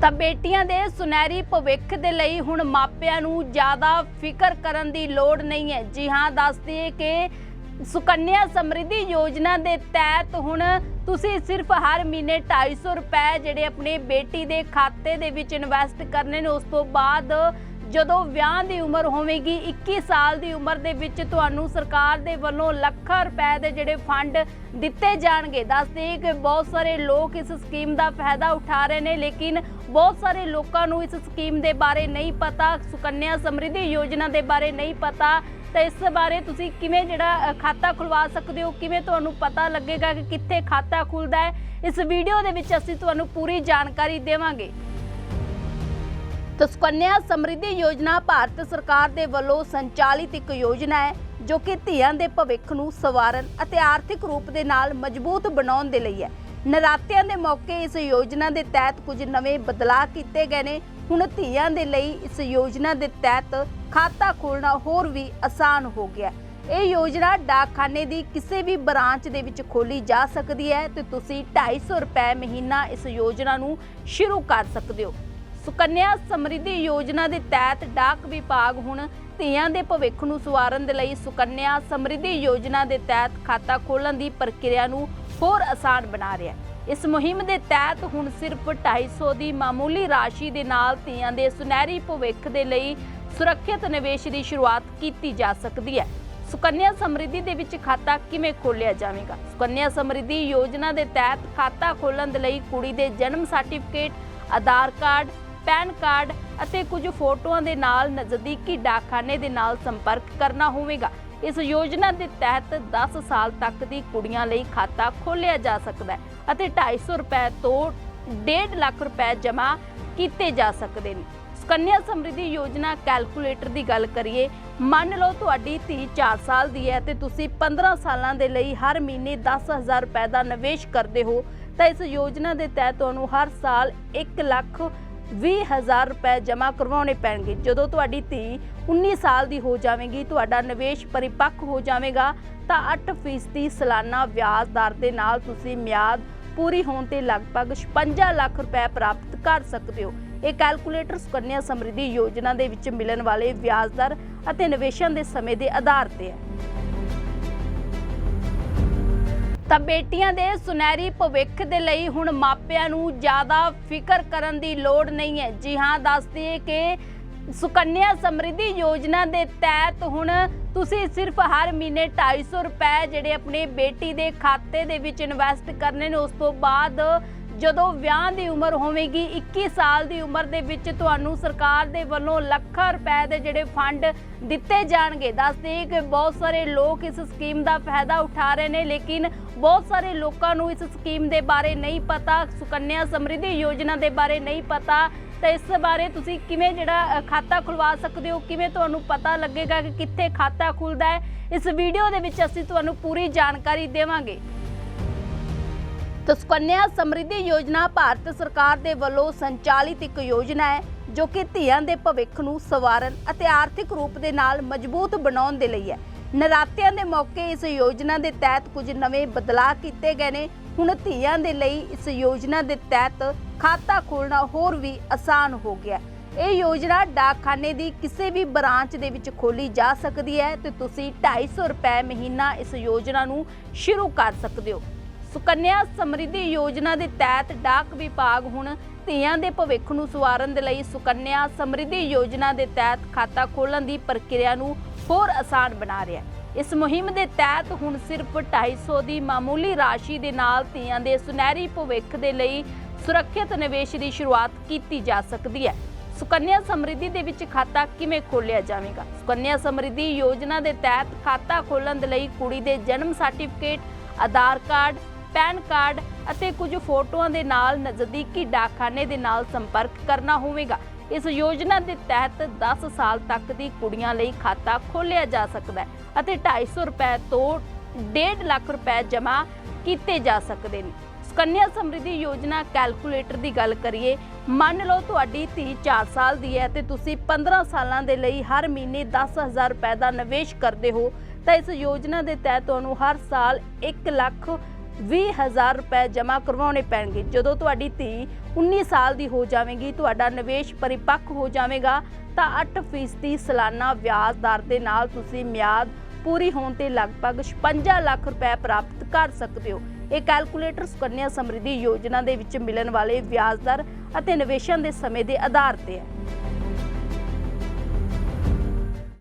ਤਾਂ ਬੇਟੀਆਂ ਦੇ ਸੁਨਹਿਰੀ ਭਵਿੱਖ ਦੇ ਲਈ ਹੁਣ ਮਾਪਿਆਂ ਨੂੰ ਜ਼ਿਆਦਾ ਫਿਕਰ ਕਰਨ ਦੀ ਲੋੜ ਨਹੀਂ ਹੈ। ਜੀ ਹਾਂ ਦੱਸਦੀ ਹੈ ਕਿ ਸੁਕੰਨਿਆ ਸਮਰਿੱਧੀ ਯੋਜਨਾ ਦੇ ਤਹਿਤ ਹੁਣ ਤੁਸੀਂ ਸਿਰਫ ਹਰ ਮਹੀਨੇ 250 ਰੁਪਏ ਜਿਹੜੇ ਆਪਣੇ ਬੇਟੀ ਦੇ ਖਾਤੇ ਦੇ ਵਿੱਚ ਇਨਵੈਸਟ ਕਰਨੇ ਨੇ, ਉਸ ਤੋਂ ਬਾਅਦ ਜਦੋਂ ਵਿਆਹ ਦੀ ਉਮਰ ਹੋਵੇਗੀ 21 ਸਾਲ ਦੀ ਉਮਰ ਦੇ ਵਿੱਚ ਤੁਹਾਨੂੰ ਸਰਕਾਰ ਦੇ ਵੱਲੋਂ ਲੱਖਾਂ ਰੁਪਏ ਦੇ ਜਿਹੜੇ ਫੰਡ ਦਿੱਤੇ ਜਾਣਗੇ। ਦੱਸਦੇ ਕਿ ਬਹੁਤ ਸਾਰੇ ਲੋਕ ਇਸ ਸਕੀਮ ਦਾ ਫਾਇਦਾ ਉਠਾ ਰਹੇ ਨੇ, ਲੇਕਿਨ ਬਹੁਤ ਸਾਰੇ ਲੋਕਾਂ ਨੂੰ ਇਸ ਸਕੀਮ ਦੇ ਬਾਰੇ ਨਹੀਂ ਪਤਾ, ਸੁਕੰਨਿਆ ਸਮਰਿੱਧੀ ਯੋਜਨਾ ਦੇ ਬਾਰੇ ਨਹੀਂ ਪਤਾ। ਤਾਂ ਇਸ ਬਾਰੇ ਤੁਸੀਂ ਕਿਵੇਂ ਜਿਹੜਾ ਖਾਤਾ ਖੁਲਵਾ ਸਕਦੇ ਹੋ? ਕਿਵੇਂ ਤੁਹਾਨੂੰ ਪਤਾ ਲੱਗੇਗਾ ਕਿ ਕਿੱਥੇ ਖਾਤਾ ਖੁੱਲਦਾ ਹੈ? ਇਸ ਵੀਡੀਓ ਦੇ ਵਿੱਚ ਅਸੀਂ ਤੁਹਾਨੂੰ ਪੂਰੀ ਜਾਣਕਾਰੀ ਦੇਵਾਂਗੇ। ਤਾਂ ਸੁਕੰਨਿਆ ਸਮਰਿੱਧੀ ਯੋਜਨਾ ਭਾਰਤ ਸਰਕਾਰ ਦੇ ਵੱਲੋਂ ਸੰਚਾਲਿਤ ਇੱਕ ਯੋਜਨਾ ਹੈ, ਜੋ ਕਿ ਧੀਆਂ ਦੇ ਭਵਿੱਖ ਨੂੰ ਸਵਾਰਨ ਅਤੇ ਆਰਥਿਕ ਰੂਪ ਦੇ ਨਾਲ ਮਜ਼ਬੂਤ ਬਣਾਉਣ ਦੇ ਲਈ ਹੈ। ਨਰਾਤਿਆਂ ਦੇ ਮੌਕੇ ਇਸ ਯੋਜਨਾ ਦੇ ਤਹਿਤ ਕੁਝ ਨਵੇਂ ਬਦਲਾਅ ਕੀਤੇ ਗਏ ਨੇ। ਹੁਣ ਧੀਆਂ ਦੇ ਲਈ ਇਸ ਯੋਜਨਾ ਦੇ ਤਹਿਤ ਖਾਤਾ ਖੋਲ੍ਹਣਾ ਹੋਰ ਵੀ ਆਸਾਨ ਹੋ ਗਿਆ ਇਹ ਯੋਜਨਾ ਡਾਕਖਾਨੇ ਦੀ ਕਿਸੇ ਵੀ ਬ੍ਰਾਂਚ ਦੇ ਵਿੱਚ ਖੋਲੀ ਜਾ ਸਕਦੀ ਹੈ ਤੇ ਤੁਸੀਂ 250 ਰੁਪਏ ਮਹੀਨਾ ਇਸ ਯੋਜਨਾ ਨੂੰ ਸ਼ੁਰੂ ਕਰ ਸਕਦੇ ਹੋ। ਸੁਕੰਨਿਆ ਸਮਰਿੱਧੀ ਯੋਜਨਾ ਦੇ ਤਹਿਤ ਡਾਕ ਵਿਭਾਗ ਹੁਣ ਧੀਆਂ ਦੇ ਭਵਿੱਖ ਨੂੰ ਸਵਾਰਨ ਦੇ ਲਈ ਸੁਕੰਨਿਆ ਸਮਰਿੱਧੀ ਯੋਜਨਾ ਦੇ ਤਹਿਤ ਖਾਤਾ ਖੋਲ੍ਹਣ ਦੀ ਪ੍ਰਕਿਰਿਆ ਨੂੰ ਹੋਰ ਆਸਾਨ ਬਣਾ ਰਿਹਾ ਹੈ। ਇਸ ਮੁਹਿੰਮ ਦੇ ਤਹਿਤ ਹੁਣ ਸਿਰਫ 250 ਦੀ ਮਾਮੂਲੀ ਰਾਸ਼ੀ ਦੇ ਨਾਲ ਧੀਆਂ ਦੇ ਸੁਨਹਿਰੀ ਭਵਿੱਖ ਦੇ ਲਈ ਸੁਰੱਖਿਅਤ ਨਿਵੇਸ਼ ਦੀ ਸ਼ੁਰੂਆਤ ਕੀਤੀ ਜਾ ਸਕਦੀ ਹੈ। ਸੁਕੰਨਿਆ ਸਮਰਿੱਧੀ ਦੇ ਵਿੱਚ ਖਾਤਾ ਕਿਵੇਂ ਖੋਲ੍ਹਿਆ ਜਾਵੇਗਾ? ਸੁਕੰਨਿਆ ਸਮਰਿੱਧੀ ਯੋਜਨਾ ਦੇ ਤਹਿਤ ਖਾਤਾ ਖੋਲ੍ਹਣ ਦੇ ਲਈ ਕੁੜੀ ਦੇ ਜਨਮ certificate Aadhaar card PAN card ਅਤੇ ਕੁਝ ਫੋਟੋਆਂ ਦੇ ਨਾਲ ਨਜ਼ਦੀਕੀ ਡਾਕਖਾਨੇ ਦੇ ਨਾਲ ਸੰਪਰਕ ਕਰਨਾ ਹੋਵੇਗਾ। ਇਸ ਯੋਜਨਾ ਦੇ ਤਹਿਤ 10 ਸਾਲ ਤੱਕ ਦੀ ਕੁੜੀਆਂ ਲਈ ਖਾਤਾ ਖੋਲ੍ਹਿਆ ਜਾ ਸਕਦਾ ਹੈ ਅਤੇ 250 ਰੁਪਏ ਤੋਂ 1.5 ਲੱਖ ਰੁਪਏ ਜਮ੍ਹਾਂ ਕੀਤੇ ਜਾ ਸਕਦੇ ਨੇ। ਸੁਕੰਨਿਆ ਸਮਰਿੱਧੀ ਯੋਜਨਾ ਕੈਲਕੂਲੇਟਰ ਦੀ ਗੱਲ ਕਰੀਏ, ਮੰਨ ਲਓ ਤੁਹਾਡੀ ਧੀ 4 ਸਾਲ ਦੀ ਹੈ ਤੇ ਤੁਸੀਂ 15 ਸਾਲਾਂ ਦੇ ਲਈ ਹਰ ਮਹੀਨੇ 10000 ਰੁਪਏ ਦਾ ਨਿਵੇਸ਼ ਕਰਦੇ ਹੋ, ਤਾਂ ਇਸ ਯੋਜਨਾ ਦੇ ਤਹਿਤ ਤੁਹਾਨੂੰ ਹਰ ਸਾਲ 1 ਲੱਖ 20000 ਰੁਪਏ ਜਮ੍ਹਾਂ ਕਰਵਾਉਣੇ ਪੈਣਗੇ। ਜਦੋਂ ਤੁਹਾਡੀ ਧੀ 19 ਸਾਲ ਦੀ ਹੋ ਜਾਵੇਗੀ, ਤੁਹਾਡਾ ਨਿਵੇਸ਼ ਪਰਿਪੱਕ ਹੋ ਜਾਵੇਗਾ, ਤਾਂ 8% ਸਾਲਾਨਾ ਵਿਆਜ ਦਰ ਦੇ ਨਾਲ ਤੁਸੀਂ ਮਿਆਦ ਪੂਰੀ ਹੋਣ ਤੇ ਲਗਭਗ 56 ਲੱਖ ਰੁਪਏ ਪ੍ਰਾਪਤ ਕਰ ਸਕਦੇ ਹੋ। ਇਹ ਕੈਲਕੂਲੇਟਰ ਸੁਕੰਨਿਆ ਸਮਰਿੱਧੀ ਯੋਜਨਾ ਦੇ ਵਿੱਚ ਮਿਲਣ ਵਾਲੇ ਵਿਆਜ ਦਰ ਅਤੇ ਨਿਵੇਸ਼ਾਂ ਦੇ ਸਮੇਂ ਦੇ ਆਧਾਰ ਤੇ ਹੈ। ਤਾਂ ਬੇਟੀਆਂ ਦੇ ਸੁਨਹਿਰੀ ਭਵਿੱਖ ਦੇ ਲਈ ਹੁਣ ਮਾਪਿਆਂ ਨੂੰ ਜ਼ਿਆਦਾ ਫਿਕਰ ਕਰਨ ਦੀ ਲੋੜ ਨਹੀਂ ਹੈ। ਜੀ ਹਾਂ ਦੱਸਦੀ ਹੈ ਕਿ ਸੁਕੰਨਿਆ ਸਮਰਿੱਧੀ ਯੋਜਨਾ ਦੇ ਤਹਿਤ ਹੁਣ ਤੁਸੀਂ ਸਿਰਫ ਹਰ ਮਹੀਨੇ 250 ਰੁਪਏ ਜਿਹੜੇ ਆਪਣੇ ਬੇਟੀ ਦੇ ਖਾਤੇ ਦੇ ਵਿੱਚ ਇਨਵੈਸਟ ਕਰਨੇ ਨੇ, ਉਸ ਤੋਂ ਬਾਅਦ ਜਦੋਂ ਵਿਆਹ ਦੀ ਉਮਰ ਹੋਵੇਗੀ 21 ਸਾਲ ਦੀ ਉਮਰ ਦੇ ਵਿੱਚ ਤੁਹਾਨੂੰ ਸਰਕਾਰ ਦੇ ਵੱਲੋਂ ਲੱਖਾਂ ਰੁਪਏ ਦੇ ਜਿਹੜੇ ਫੰਡ ਦਿੱਤੇ ਜਾਣਗੇ। ਦੱਸਦੇ ਕਿ ਬਹੁਤ ਸਾਰੇ ਲੋਕ ਇਸ ਸਕੀਮ ਦਾ ਫਾਇਦਾ ਉਠਾ ਰਹੇ ਨੇ, ਲੇਕਿਨ ਬਹੁਤ ਸਾਰੇ ਲੋਕਾਂ ਨੂੰ ਇਸ ਸਕੀਮ ਦੇ ਬਾਰੇ ਨਹੀਂ ਪਤਾ, ਸੁਕੰਨਿਆ ਸਮਰਿੱਧੀ ਯੋਜਨਾ ਦੇ ਬਾਰੇ ਨਹੀਂ ਪਤਾ। ਤਾਂ ਇਸ ਬਾਰੇ ਤੁਸੀਂ ਕਿਵੇਂ ਜਿਹੜਾ ਖਾਤਾ ਖੁਲਵਾ ਸਕਦੇ ਹੋ? ਕਿਵੇਂ ਤੁਹਾਨੂੰ ਪਤਾ ਲੱਗੇਗਾ ਕਿ ਕਿੱਥੇ ਖਾਤਾ ਖੁੱਲਦਾ ਹੈ? ਇਸ ਵੀਡੀਓ ਦੇ ਵਿੱਚ ਅਸੀਂ ਤੁਹਾਨੂੰ ਪੂਰੀ ਜਾਣਕਾਰੀ ਦੇਵਾਂਗੇ। ਤਾਂ ਸੁਕੰਨਿਆ ਸਮਰਿੱਧੀ ਯੋਜਨਾ ਭਾਰਤ ਸਰਕਾਰ ਦੇ ਵੱਲੋਂ ਸੰਚਾਲਿਤ ਇੱਕ ਯੋਜਨਾ ਹੈ, ਜੋ ਕਿ ਧੀਆਂ ਦੇ ਭਵਿੱਖ ਨੂੰ ਸਵਾਰਨ ਅਤੇ ਆਰਥਿਕ ਰੂਪ ਦੇ ਨਾਲ ਮਜ਼ਬੂਤ ਬਣਾਉਣ ਦੇ ਲਈ ਹੈ। ਨਰਾਤਿਆਂ ਦੇ ਮੌਕੇ ਇਸ ਯੋਜਨਾ ਦੇ ਤਹਿਤ ਕੁਝ ਨਵੇਂ ਬਦਲਾਅ ਕੀਤੇ ਗਏ ਨੇ। ਹੁਣ ਧੀਆਂ ਦੇ ਲਈ ਇਸ ਯੋਜਨਾ ਦੇ ਤਹਿਤ ਖਾਤਾ ਖੋਲ੍ਹਣਾ ਹੋਰ ਵੀ ਆਸਾਨ ਹੋ ਗਿਆ ਇਹ ਯੋਜਨਾ ਡਾਕਖਾਨੇ ਦੀ ਕਿਸੇ ਵੀ ਬ੍ਰਾਂਚ ਦੇ ਵਿੱਚ ਖੋਲੀ ਜਾ ਸਕਦੀ ਹੈ ਤੇ ਤੁਸੀਂ 250 ਰੁਪਏ ਮਹੀਨਾ ਇਸ ਯੋਜਨਾ ਨੂੰ ਸ਼ੁਰੂ ਕਰ ਸਕਦੇ ਹੋ। ਸੁਕੰਨਿਆ ਸਮਰਿੱਧੀ ਯੋਜਨਾ ਦੇ ਤਹਿਤ ਡਾਕ ਵਿਭਾਗ ਹੁਣ ਧੀਆਂ ਦੇ ਭਵਿੱਖ ਨੂੰ ਸਵਾਰਨ ਦੇ ਲਈ ਸੁਕੰਨਿਆ ਸਮਰਿੱਧੀ ਯੋਜਨਾ ਦੇ ਤਹਿਤ ਖਾਤਾ ਖੋਲ੍ਹਣ ਦੀ ਪ੍ਰਕਿਰਿਆ ਨੂੰ ਹੋਰ ਆਸਾਨ ਬਣਾ ਰਿਹਾ ਹੈ। ਇਸ ਮੁਹਿੰਮ ਦੇ ਤਹਿਤ ਹੁਣ ਸਿਰਫ 250 ਦੀ ਮਾਮੂਲੀ ਰਾਸ਼ੀ ਦੇ ਨਾਲ ਧੀਆਂ ਦੇ ਸੁਨਹਿਰੀ ਭਵਿੱਖ ਦੇ ਲਈ ਸੁਰੱਖਿਅਤ ਨਿਵੇਸ਼ ਦੀ ਸ਼ੁਰੂਆਤ ਕੀਤੀ ਜਾ ਸਕਦੀ ਹੈ। ਸੁਕੰਨਿਆ ਸਮਰਿੱਧੀ ਦੇ ਵਿੱਚ ਖਾਤਾ ਕਿਵੇਂ ਖੋਲ੍ਹਿਆ ਜਾਵੇਗਾ? ਸੁਕੰਨਿਆ ਸਮਰਿੱਧੀ ਯੋਜਨਾ ਦੇ ਤਹਿਤ ਖਾਤਾ ਖੋਲ੍ਹਣ ਦੇ ਲਈ ਕੁੜੀ ਦੇ ਜਨਮ certificate Aadhaar card PAN card ਅਤੇ ਕੁਝ ਫੋਟੋਆਂ ਦੇ ਨਾਲ ਨਜ਼ਦੀਕੀ ਡਾਕਖਾਨੇ ਦੇ ਨਾਲ ਸੰਪਰਕ ਕਰਨਾ ਹੋਵੇਗਾ। ਇਸ ਯੋਜਨਾ ਦੇ ਤਹਿਤ 10 ਸਾਲ ਤੱਕ ਦੀ ਕੁੜੀਆਂ ਲਈ ਖਾਤਾ ਖੋਲ੍ਹਿਆ ਜਾ ਸਕਦਾ ਹੈ ਅਤੇ 250 ਰੁਪਏ ਤੋਂ 1.5 ਲੱਖ ਰੁਪਏ ਜਮ੍ਹਾਂ ਕੀਤੇ ਜਾ ਸਕਦੇ ਨੇ। ਸੁਕੰਨਿਆ ਸਮਰਿੱਧੀ ਯੋਜਨਾ ਕੈਲਕੂਲੇਟਰ ਦੀ ਗੱਲ ਕਰੀਏ, ਮੰਨ ਲਓ ਤੁਹਾਡੀ ਧੀ 4 ਸਾਲ ਦੀ ਹੈ ਤੇ ਤੁਸੀਂ 15 ਸਾਲਾਂ ਦੇ ਲਈ ਹਰ ਮਹੀਨੇ 10000 ਰੁਪਏ ਦਾ ਨਿਵੇਸ਼ ਕਰਦੇ ਹੋ, ਤਾਂ ਇਸ ਯੋਜਨਾ ਦੇ ਤਹਿਤ ਤੁਹਾਨੂੰ ਹਰ ਸਾਲ 1 ਲੱਖ 20000 ਰੁਪਏ ਜਮ੍ਹਾਂ ਕਰਵਾਉਣੇ ਪੈਣਗੇ। ਜਦੋਂ ਤੁਹਾਡੀ ਧੀ 19 ਸਾਲ ਦੀ ਹੋ ਜਾਵੇਗੀ, ਤੁਹਾਡਾ ਨਿਵੇਸ਼ ਪਰਿਪੱਕ ਹੋ ਜਾਵੇਗਾ, ਤਾਂ 8% ਸਾਲਾਨਾ ਵਿਆਜ ਦਰ ਦੇ ਨਾਲ ਤੁਸੀਂ ਮਿਆਦ ਪੂਰੀ ਹੋਣ ਤੇ ਲਗਭਗ 56 ਲੱਖ ਰੁਪਏ ਪ੍ਰਾਪਤ ਕਰ ਸਕਦੇ ਹੋ। ਇਹ ਕੈਲਕੂਲੇਟਰ ਸੁਕੰਨਿਆ ਸਮਰਿੱਧੀ ਯੋਜਨਾ ਦੇ ਵਿੱਚ ਮਿਲਣ ਵਾਲੇ ਵਿਆਜ ਦਰ ਅਤੇ ਨਿਵੇਸ਼ਾਂ ਦੇ ਸਮੇਂ ਦੇ ਆਧਾਰ ਤੇ ਹੈ।